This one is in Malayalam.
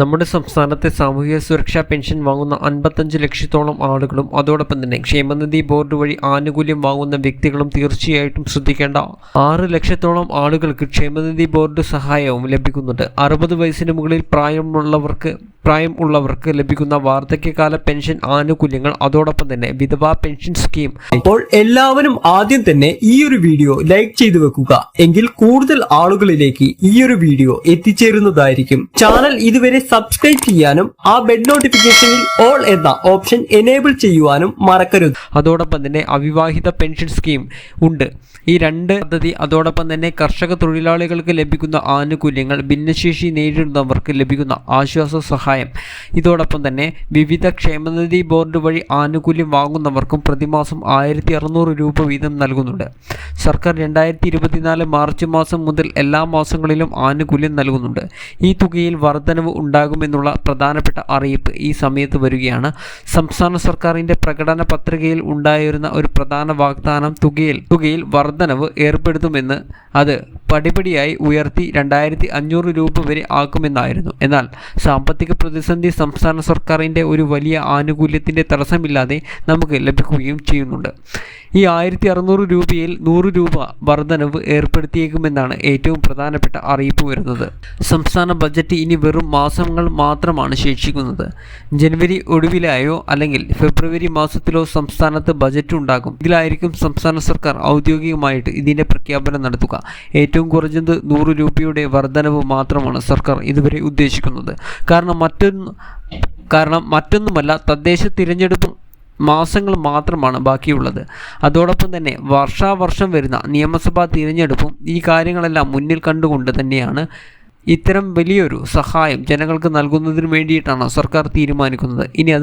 നമ്മുടെ സംസ്ഥാനത്തെ സാമൂഹിക സുരക്ഷാ പെൻഷൻ വാങ്ങുന്ന അൻപത്തഞ്ച് ലക്ഷത്തോളം ആളുകളും അതോടൊപ്പം തന്നെ ക്ഷേമനിധി ബോർഡ് വഴി ആനുകൂല്യം വാങ്ങുന്ന വ്യക്തികളും തീർച്ചയായിട്ടും ശ്രദ്ധിക്കേണ്ട ആറ് ലക്ഷത്തോളം ആളുകൾക്ക് ക്ഷേമനിധി ബോർഡ് സഹായവും ലഭിക്കുന്നുണ്ട്. അറുപത് വയസ്സിന് മുകളിൽ പ്രായമുള്ളവർക്ക് പ്രായം ഉള്ളവർക്ക് ലഭിക്കുന്ന വാർദ്ധക്യകാല പെൻഷൻ ആനുകൂല്യങ്ങൾ അതോടൊപ്പം തന്നെ വിധവാ പെൻഷൻ സ്കീം. അപ്പോൾ എല്ലാവരും ആദ്യം തന്നെ ഈ ഒരു വീഡിയോ ലൈക്ക് ചെയ്തു വെക്കുക. എങ്കിൽ കൂടുതൽ ആളുകളിലേക്ക് ഈ ഒരു വീഡിയോ എത്തിച്ചേരുന്നതായിരിക്കും. ചാനൽ ഇതുവരെ സബ്സ്ക്രൈബ് ചെയ്യാനും ആ ബെഡ് നോട്ടിഫിക്കേഷനിൽ ഓൾ എന്ന ഓപ്ഷൻ എനേബിൾ ചെയ്യുവാനും മറക്കരുത്. അതോടൊപ്പം തന്നെ അവിവാഹിത പെൻഷൻ സ്കീം ഉണ്ട്. ഈ രണ്ട് പദ്ധതി അതോടൊപ്പം തന്നെ കർഷക തൊഴിലാളികൾക്ക് ലഭിക്കുന്ന ആനുകൂല്യങ്ങൾ ഭിന്നശേഷി നേരിടുന്നവർക്ക് ലഭിക്കുന്ന ആശ്വാസ സഹായം ഇതോടൊപ്പം തന്നെ വിവിധ ക്ഷേമനിധി ബോർഡ് വഴി ആനുകൂല്യം വാങ്ങുന്നവർക്കും പ്രതിമാസം ആയിരത്തി അറുന്നൂറ് രൂപ വീതം നൽകുന്നുണ്ട്. സർക്കാർ രണ്ടായിരത്തി ഇരുപത്തിനാല് മാർച്ച് മാസം മുതൽ എല്ലാ മാസങ്ങളിലും ആനുകൂല്യം നൽകുന്നുണ്ട്. ഈ തുകയിൽ വർധനവ് ഉണ്ടാകുമെന്നുള്ള പ്രധാനപ്പെട്ട അറിയിപ്പ് ഈ സമയത്ത് വരികയാണ്. സംസ്ഥാന സർക്കാരിന്റെ പ്രകടന പത്രികയിൽ ഉണ്ടായിരുന്ന ഒരു പ്രധാന വാഗ്ദാനം തുകയിൽ തുകയിൽ വർധനവ് ഏർപ്പെടുത്തുമെന്ന് അത് പടിപടിയായി ഉയർത്തി രണ്ടായിരത്തി അഞ്ഞൂറ് രൂപ വരെ ആക്കുമെന്നായിരുന്നു. എന്നാൽ സാമ്പത്തിക പ്രതിസന്ധി സംസ്ഥാന സർക്കാരിന്റെ ഒരു വലിയ ആനുകൂല്യത്തിന്റെ തടസ്സമില്ലാതെ നമുക്ക് ലഭിക്കുകയും ചെയ്യുന്നുണ്ട്. ഈ ആയിരത്തി അറുന്നൂറ് രൂപയിൽ നൂറ് രൂപ വർധനവ് ഏർപ്പെടുത്തിയേക്കുമെന്നാണ് ഏറ്റവും പ്രധാനപ്പെട്ട അറിയിപ്പ് വരുന്നത്. സംസ്ഥാന ബജറ്റ് ഇനി വെറും മാസങ്ങൾ മാത്രമാണ് ശേഷിക്കുന്നത്. ജനുവരി ഒടുവിലായോ അല്ലെങ്കിൽ ഫെബ്രുവരി മാസത്തിലോ സംസ്ഥാനത്ത് ബജറ്റ് ഉണ്ടാകും. ഇതിലായിരിക്കും സംസ്ഥാന സർക്കാർ ഔദ്യോഗികമായിട്ട് ഇതിന്റെ പ്രഖ്യാപനം നടത്തുക. ഏറ്റവും കുറഞ്ഞത് നൂറ് രൂപയുടെ വർധനവ് മാത്രമാണ് സർക്കാർ ഇതുവരെ ഉദ്ദേശിക്കുന്നത്. കാരണം മറ്റൊന്ന് കാരണം മറ്റൊന്നുമല്ല തദ്ദേശ തിരഞ്ഞെടുപ്പ് മാസങ്ങൾ മാത്രമാണ് ബാക്കിയുള്ളത്. അതോടൊപ്പം തന്നെ വർഷാവർഷം വരുന്ന നിയമസഭാ തിരഞ്ഞെടുപ്പും ഈ കാര്യങ്ങളെല്ലാം മുന്നിൽ കണ്ടുകൊണ്ട് തന്നെയാണ് ഇത്തരം വലിയൊരു സഹായം ജനങ്ങൾക്ക് നൽകുന്നതിന് വേണ്ടിയിട്ടാണ് സർക്കാർ തീരുമാനിക്കുന്നത്. ഇനി